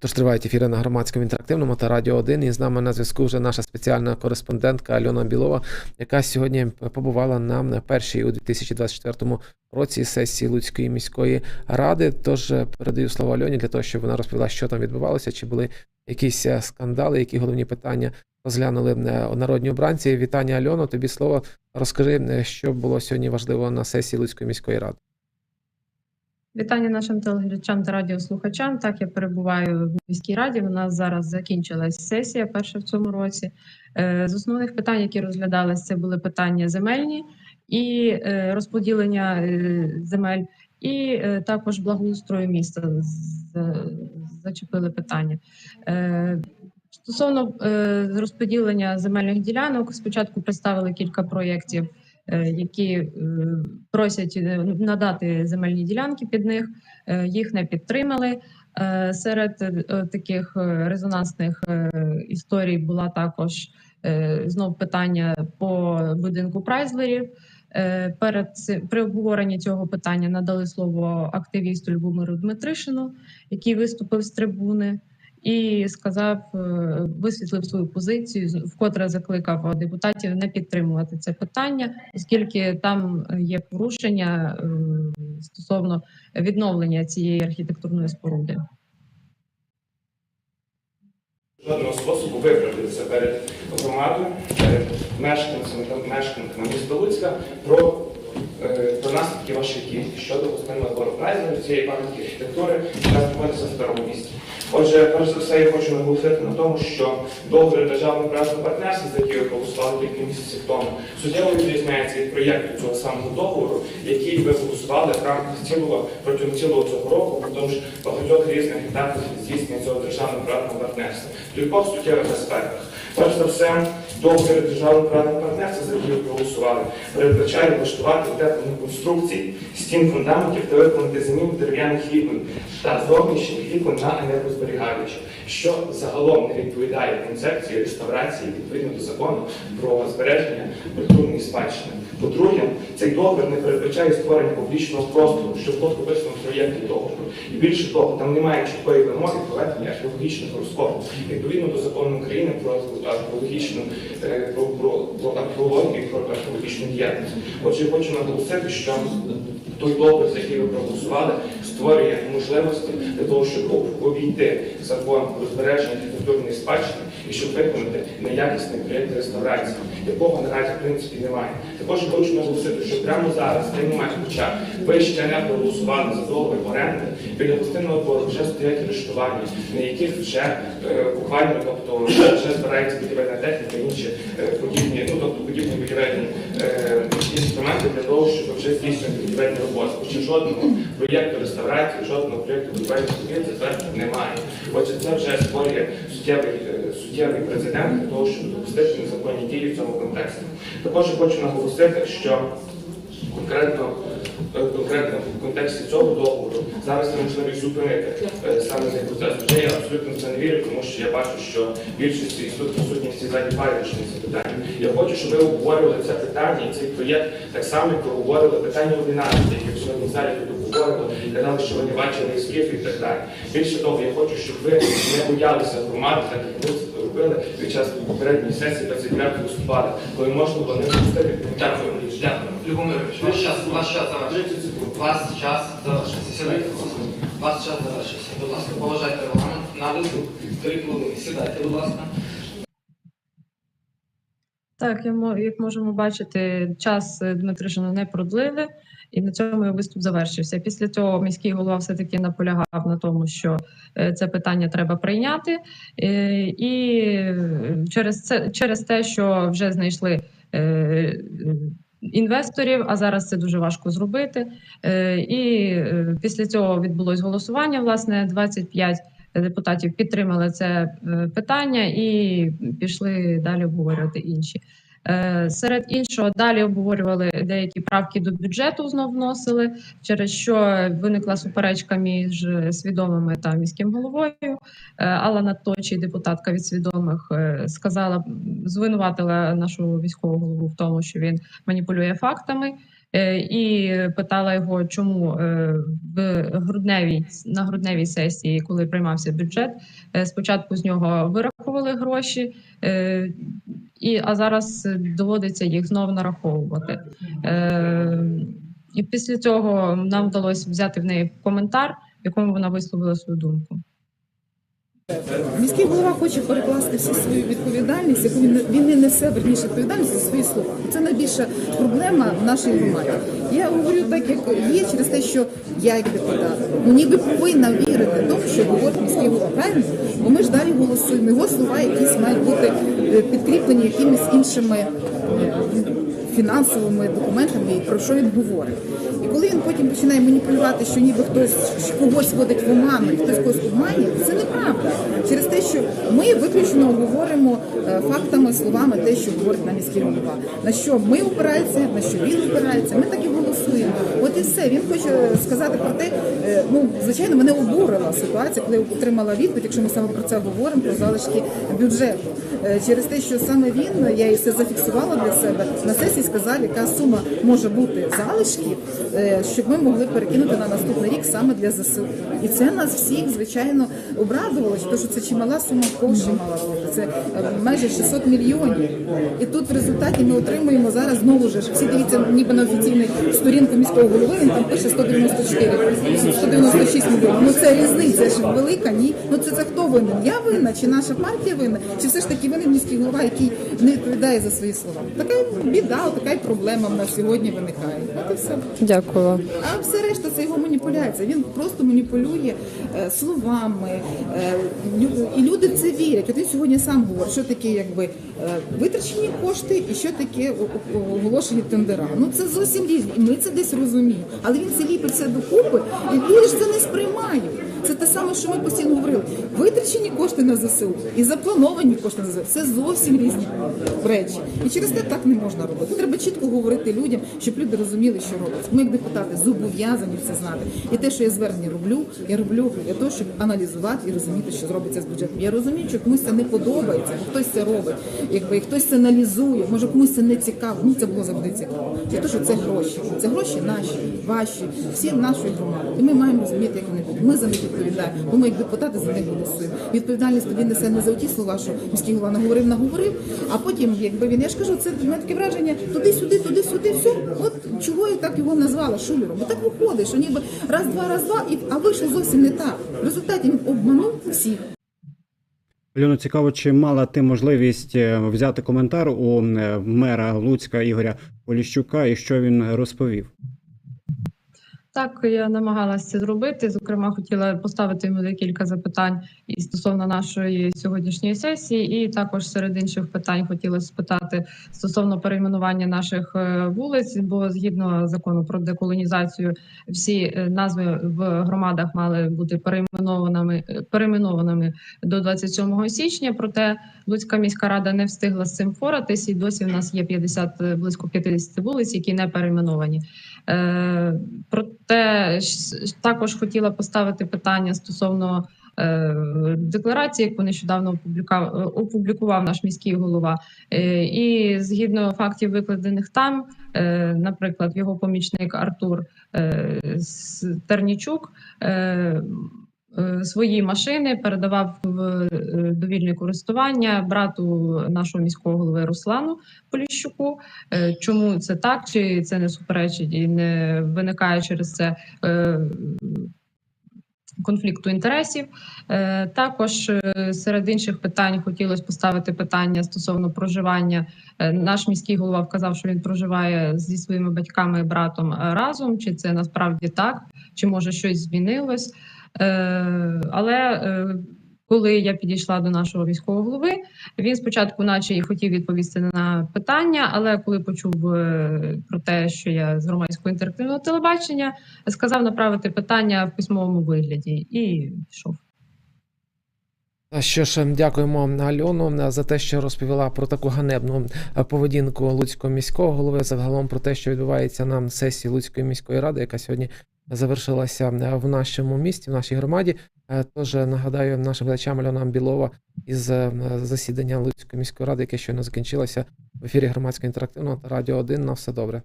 Тож тривають ефіри на громадському інтерактивному та Радіо 1. І з нами на зв'язку вже наша спеціальна кореспондентка Альона Білова, яка сьогодні побувала на першій у 2024 році сесії Луцької міської ради. Тож е, передаю слово Альоні для того, щоб вона розповіла, що там відбувалося, чи були якісь е, скандали, які головні питання розглянули е, народні обранці. Вітання Альоно. Тобі слово розкажи, що було сьогодні важливо на сесії Луцької міської ради. Вітання нашим телеглядачам та радіослухачам. Так, я перебуваю в міській раді. У нас зараз закінчилась сесія перша в цьому році. Е, З основних питань, які розглядались, це були питання земельні і е, розподілення е, земель, і також благоустрою міста зачепили питання. Стосовно розподілення земельних ділянок, спочатку представили кілька проєктів які е, просять е, надати земельні ділянки під них. Е, Їх не підтримали. Е, Серед е, таких е, резонансних е, історій була також е, знов питання по будинку Прайзлерів. Е, Перед при обговоренні цього питання надали слово активісту Любомиру Дмитришину, який виступив з трибуни і сказав, е, висвітлив свою позицію, вкотре закликав депутатів не підтримувати це питання, оскільки там є порушення е, стосовно відновлення цієї архітектурної споруди. жодного способу виправдатися перед громадою, перед мешканцями та мешканками міста Луцька про, про наслідки вашої дії щодо двору Прайзера, цієї пам'ятки архітектури, яка знаходиться в старому місті. Отже, перш за все, я хочу наголосити на тому, що договір державного приватного партнерства, за який ви голосували кілька місяців тому, суттєво відрізняється від проєкту цього самого договору, який ви голосували в рамках цілого протягом цілого цього року, впродовж багатьох різних етапів здійснення цього державного приватного партнерства. В суттєвих аспектах. Перш за все, договір державного приватного партнерства, за який проголосували, передбачає влаштувати утеплення конструкцій, стін фундаментів та виконати заміну дерев'яних вікон та зовнішніх вікон на енергозберігаючі, що загалом не відповідає концепції реставрації відповідно до закону про збереження культурної спадщини. По-друге, цей договір не передбачає створення публічного простору, що було прописано в проєкті договору. І більше того, там немає чіткої вимоги проведення археологічного розкопу. Відповідно до закону України про археологічну про, про, про археологію про археологічну діяльність. Отже, я хочу наголосити, що той договір, за який ви проголосували, створює можливості для того, щоб обійти закон про збереження архітектурної спадщини і щоб виконати неякісний проєкт реставрації, якого наразі в принципі немає. Також хочу наголосити, що прямо зараз, в цей момент, хоча ви ще не проголосували за договір оренди, біля гостинного двору вже стоять арештування, на яких вже е, буквально, тобто вже збирається будівельна техніка, інші е, подібні, ну тобто подібні будівельні е, інструменти для того, щоб вже здійснювати будівельні роботи. Хоча жодного проєкту реставрації, жодного проєкту будівельних робіт затвердження немає. Отже, це вже створює суттєвий, е, суттєвий прецедент для того, щоб допустити незаконні дії в цьому контексті. Також хочу наголосити, що конкретно е, конкретно в контексті цього договору зараз неможливо зупинити е, саме цей процес. Вже я абсолютно в це не вірю, тому що я бачу, що більшості і тут присутністі ззаді бачать це питання. Я хочу, щоб ви обговорювали це питання і цей проєкт так само, як ви обговорювали питання 11, яке сьогодні в залі тут обговорювали, казали, що ви не бачили есків і так далі. Більше того, я хочу, щоб ви не боялися громади, так як ми це робили під час попередньої сесії 29 листопада, коли можна було не допустити Дякую. Дякую. Любомирович, ваш час, ваш час завершився. 30 секунд. Час завершився. Сідайте. Ваш час завершився. Будь ласка, поважайте регламент. На виступ. Три хвилини. Сідайте, будь ласка. Так, як можемо бачити, час е, Дмитришина не продлили, і на цьому виступ завершився. Після цього міський голова все-таки наполягав на тому, що е, це питання треба прийняти, Е, і через це через те, що вже знайшли. Інвесторів, а зараз це дуже важко зробити. Е, І е, після цього відбулось голосування. Власне, 25 депутатів підтримали це е, питання і пішли далі обговорювати інші. Е, Серед іншого, далі обговорювали деякі правки до бюджету, знов вносили, через що виникла суперечка між свідомими та міським головою. Е, Алла Надточій, депутатка від свідомих, е, сказала, звинуватила нашого військового голову в тому, що він маніпулює фактами. і питала його, чому в грудневій на грудневій сесії, коли приймався бюджет, спочатку з нього вирахували гроші, і а зараз доводиться їх знову нараховувати. Е, І після цього нам вдалося взяти в неї коментар, в якому вона висловила свою думку. Міський голова хоче перекласти всю свою відповідальність, яку він, він не несе верніше відповідальність за свої слова. Це найбільша проблема в нашій громаді. Я говорю так, як є, через те, що я як депутат, ну ніби повинна вірити в тому, що говорить міський голова. Правильно? Бо ми ж далі голосуємо. Його слова якісь мають бути е, підкріплені якимись іншими е, фінансовими документами, про що він говорить. Коли він потім починає маніпулювати, що ніби хтось когось вводить в оману, хтось когось обманює, це неправда. Через те, що ми виключно говоримо е, фактами, словами те, що говорить нам міський голова. На що ми опираємося, на що він опирається, ми так і голосуємо. От і все. Він хоче сказати про те, е, ну звичайно, мене обурила ситуація, коли я отримала відповідь, якщо ми саме про це говоримо, про залишки бюджету. Е, Через те, що саме він, я і все зафіксувала для себе, на сесії сказав, яка сума може бути залишків, е, щоб ми могли перекинути на наступний рік саме для ЗСУ. І це нас всіх, звичайно, обрадувало, тому що це чимала сума коштів мала бути. Це е, майже 600 мільйонів. І тут в результаті ми отримуємо зараз знову ж всі дивіться, ніби на офіційну сторінку міського голови. Він там пише 194, 196 мільйонів. Ну це різниця ж велика. Ні, ну це, це хто винен? Я винна, чи наша партія винна, чи все ж таки винен міський голова, який не відповідає за свої слова? Така біда, така й проблема в нас сьогодні виникає. От і все. Дякую. А все решта це його маніпуляція. Він просто маніпулює е, словами, е, лю- і люди це вірять. От він сьогодні сам говорить, що таке якби е, витрачені кошти і що таке о- о- оголошені тендера. Ну це зовсім різні. І ми це десь розуміємо. Але він це ліпить все докупи, і люди ж це не сприймають. Це те саме, що ми постійно говорили. Витрачені кошти на ЗСУ і заплановані кошти на ЗСУ це зовсім різні речі. І через те так не можна робити. Треба чітко говорити людям, щоб люди розуміли, що роблять. Ми, як депутати, зобов'язані все знати. І те, що я звернення роблю, я роблю для того, щоб аналізувати і розуміти, що зробиться з бюджетом. Я розумію, що комусь це не подобається, хтось це робить, якби хтось це аналізує, може комусь це не цікаво. Ну це було завжди цікаво. Чи то, що це гроші, це гроші наші, ваші, всі нашої громади. І ми маємо розуміти, як вони будуть. Ми за них відповідаємо, бо ми як депутати за них голосуємо. Відповідальність тоді несе не за ті слова, що міський голова наговорив, наговорив, а потім, якби він, я ж кажу, це мене таке враження туди-сюди, туди-сюди, все. От чого я так його назвала шулером? Бо так виходить, що ніби раз, два, раз, два, і а вийшло зовсім не так. В результаті він обманув всіх. Альоно, цікаво, чи мала ти можливість е, взяти коментар у е, мера Луцька Ігоря Поліщука і що він розповів? Так, я намагалася це зробити. Зокрема, хотіла поставити йому декілька запитань і стосовно нашої сьогоднішньої сесії, і також серед інших питань хотілося спитати стосовно перейменування наших е, вулиць, бо згідно закону про деколонізацію, всі е, назви в громадах мали бути перейменованими е, перейменованими до 27 січня. Проте Луцька міська рада не встигла з цим впоратись, і досі в нас є 50, е, близько 50 вулиць, які не перейменовані. Е, Ж- також хотіла поставити питання стосовно е, декларації, яку нещодавно опублікував наш міський голова. Е, І згідно фактів, викладених там, е, наприклад, його помічник Артур е, Тернічук. е, Свої машини передавав в е, довільне користування брату нашого міського голови Руслану Поліщуку. Е, Чому це так? Чи це не суперечить і не виникає через це е, конфлікту інтересів? Е, Також е, серед інших питань хотілося поставити питання стосовно проживання. Е, Наш міський голова вказав, що він проживає зі своїми батьками і братом е, разом. Чи це насправді так? Чи може щось змінилось? Е, Але е, коли я підійшла до нашого міського голови, він спочатку, наче і хотів відповісти на питання, але коли почув е, про те, що я з громадського інтерактивного телебачення, сказав направити питання в письмовому вигляді і пішов. Що ж, дякуємо Альону за те, що розповіла про таку ганебну поведінку Луцького міського голови, загалом про те, що відбувається на сесії Луцької міської ради, яка сьогодні завершилася е, в нашому місті, в нашій громаді. Е, Тож нагадаю нашим глядачам Альона Білова із е, засідання Луцької міської ради, яке щойно закінчилося в ефірі громадського інтерактивного та радіо 1. На все добре.